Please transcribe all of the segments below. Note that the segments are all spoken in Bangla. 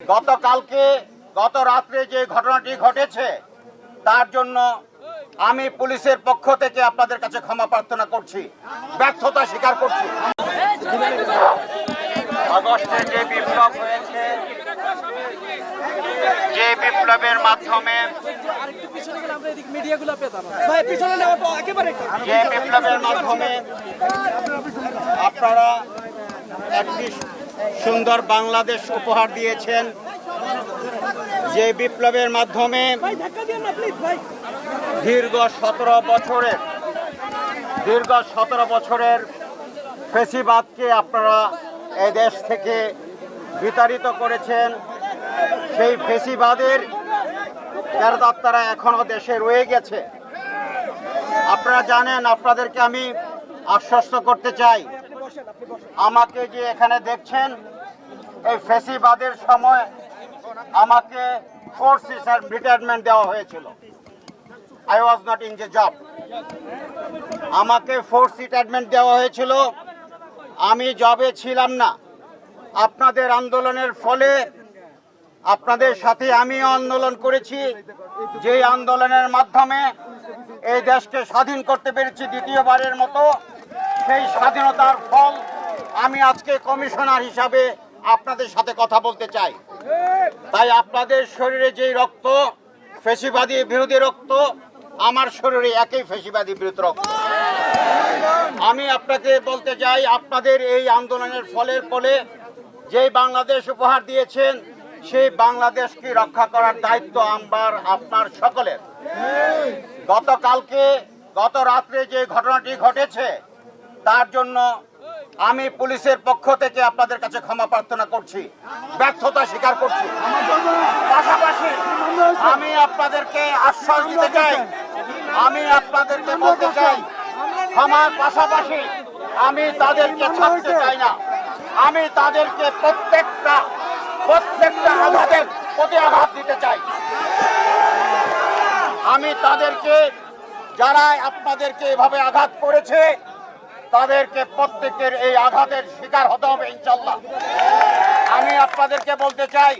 গতকালকে গত রাত্রে যে ঘটনাটি ঘটেছে, তার জন্য আমি পুলিশের পক্ষ থেকে আপনাদের কাছে ক্ষমা প্রার্থনা করছি, ব্যর্থতা স্বীকার করছি। যে বিপ্লব হয়েছে, যে বিপ্লবের মাধ্যমে যে বিপ্লবের মাধ্যমে আপনারা সুন্দর বাংলাদেশ উপহার দিয়েছেন। যে বিপ্লবের মাধ্যমে দীর্ঘ সতেরো বছরের, দীর্ঘ সতেরো বছরের ফেসিবাদকে আপনারা এই দেশ থেকে বিতাড়িত করেছেন। সেই ফেসিবাদের তারা এখনও দেশে রয়ে গেছে। আপনারা জানেন, আপনাদেরকে আমি আশ্বস্ত করতে চাই। আমাকে যে এখানে দেখছেন, এই ফেসিবাদের সময় আমাকে ফোর্স রিটায়ারমেন্ট দেওয়া হয়েছিল। I was not in the job আমাকে ফোর্স রিটায়ারমেন্ট দেওয়া হয়েছিল। আমি জবে ছিলাম না। আপনাদের আন্দোলনের ফলে, আপনাদের সাথে আমি আন্দোলন করেছি। যেই আন্দোলনের মাধ্যমে এই দেশকে স্বাধীন করতে পেরেছি দ্বিতীয়বারের মতো। সেই স্বাধীনতার ফল আমি আজকে কমিশনার হিসাবে আপনাদের সাথে কথা বলতে চাই। তাই আপনাদের শরীরে যেই রক্ত, ফেসিবাদী বিরোধী রক্ত, আমার শরীরে একই ফেসিবাদী বিরোধী রক্ত। আমি আপনাকে বলতে চাই, আপনাদের এই আন্দোলনের ফলের ফলে যেই বাংলাদেশ উপহার দিয়েছেন, সেই বাংলাদেশকে রক্ষা করার দায়িত্ব আমার, আপনার সকলের। গতকালকে গত রাত্রে যে ঘটনাটি ঘটেছে তার জন্য আমি পুলিশের পক্ষ থেকে আপনাদের কাছে ক্ষমা প্রার্থনা করছি, ব্যর্থতা স্বীকার করছি। পাশাপাশি আমি আপনাদেরকে আশ্বাস দিতে চাই, আমি আপনাদেরকে বলতে চাই, ক্ষমার পাশাপাশি আমি তাদেরকে ছাড়তে চাই না। আমি তাদেরকে প্রত্যেকটা প্রত্যেকটা আঘাতের প্রতি আঘাত দিতে চাই। আমি তাদেরকে যারা আপনাদেরকে এভাবে আঘাত করেছে তাদেরকে প্রত্যেকের এই আঘাতের শিকার হতে হবে ইনশাল্লাহ আমি আপনাদেরকে বলতে চাই,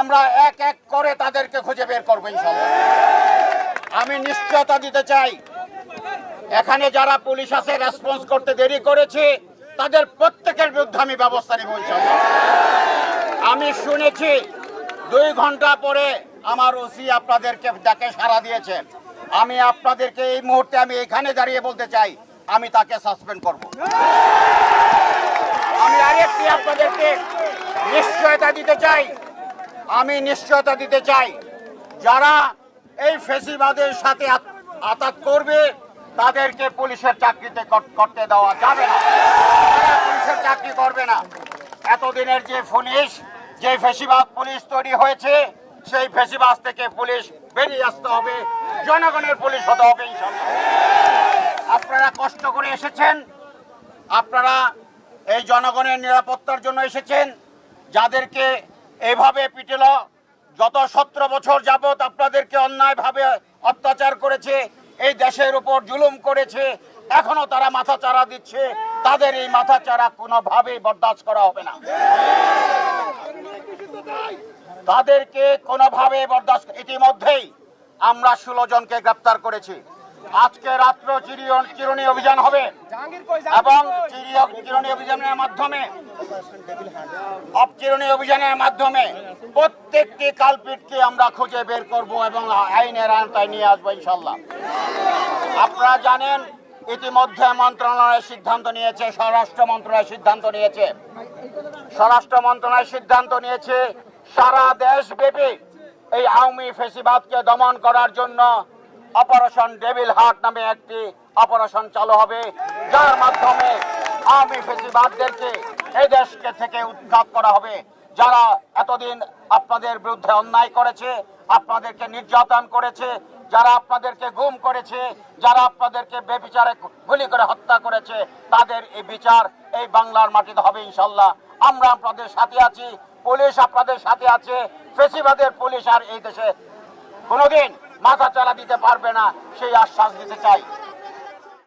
আমরা এক এক করে তাদেরকে খুঁজে বের করব ইনশাল্লাহ আমি নিশ্চয়তা দিতে চাই, এখানে যারা পুলিশ আছে রেসপন্স করতে দেরি করেছে, তাদের প্রত্যেকের বিরুদ্ধে আমি ব্যবস্থা নিব আমি শুনেছি, দুই ঘণ্টা পরে আমার ওসি আপনাদেরকে ডাকে সাড়া দিয়েছেন। আমি আপনাদেরকে এই মুহূর্তে আমি এখানে দাঁড়িয়ে বলতে চাই আমি তাকে সাসপেন্ড করব। আমি আরেকটি আপনাদেরকে নিশ্চয়তা দিতে চাই। আমি নিশ্চয়তা দিতে চাই। যারা এই ফেসিবাদের সাথে আত- আতাত করবে তাদেরকে পুলিশের চাকরিতে করতে দেওয়া যাবে না। তারা পুলিশের চাকরি করবে না। এতদিনের যে পুলিশ যে ফেসিবাদ পুলিশ তৈরি হয়েছে সেই ফেসিবাদ থেকে পুলিশ বেরিয়ে আসতে হবে। জনগণের পুলিশ হতে হবে ইনশাল্লাহ। আপনারা কষ্ট করে এসেছেন, আপনারা এই জনগণের নিরাপত্তার জন্য এসেছেন, যাদেরকে এভাবে পিটেল, গত সতেরো বছর যাবৎ আপনাদেরকে অন্যায়ভাবে অত্যাচার করেছে, এই দেশের উপর জুলুম করেছে, এখনও তারা মাথা চারা দিচ্ছে, তাদের এই মাথা চারা কোনোভাবেই বরদাস্ত করা হবে না। তাদেরকে কোনোভাবে বরদাস্ত, ইতিমধ্যেই আমরা ষোলো জনকে গ্রেপ্তার করেছি। আজকে রাত্র চিরুনি অভিযান হবে। এবং চিরুনি অভিযানের মাধ্যমে অপচিরণী অভিযানের মাধ্যমে প্রত্যেকটি কালপিটকে আমরা খুঁজে বের করব এবং আইনের আওতায় নিয়ে আসব ইনশাল্লাহ আপনারা জানেন ইতিমধ্যে মন্ত্রণালয় সিদ্ধান্ত নিয়েছে স্বরাষ্ট্র মন্ত্রণালয় সিদ্ধান্ত নিয়েছে। স্বরাষ্ট্র মন্ত্রণালয় সিদ্ধান্ত নিয়েছে সারা দেশব্যাপী এই আওয়ামী ফেসিবাদকে দমন করার জন্য অপারেশন ডেভিল হার্ট নামে একটি অপারেশন চালু হবে। যার মাধ্যমে আওয়ামী ফেসিবাদদেরকে এই দেশকে থেকে উৎখাত করা হবে। যারা এতদিন আপনাদের বিরুদ্ধে অন্যায় করেছে, আপনাদেরকে নির্যাতন করেছে, যারা আপনাদেরকে গুম করেছে, যারা আপনাদেরকে বেবিচারে গুলি করে হত্যা করেছে, তাদের এই বিচার এই বাংলার মাটিতে হবে ইনশাল্লাহ আমরা আপনাদের সাথে আছি, পুলিশ আপনাদের সাথে আছে ফেসিবাদের পুলিশ আর এই দেশে কোনোদিন মাথা চালা দিতে পারবে না সেই আশ্বাস দিতে চাই।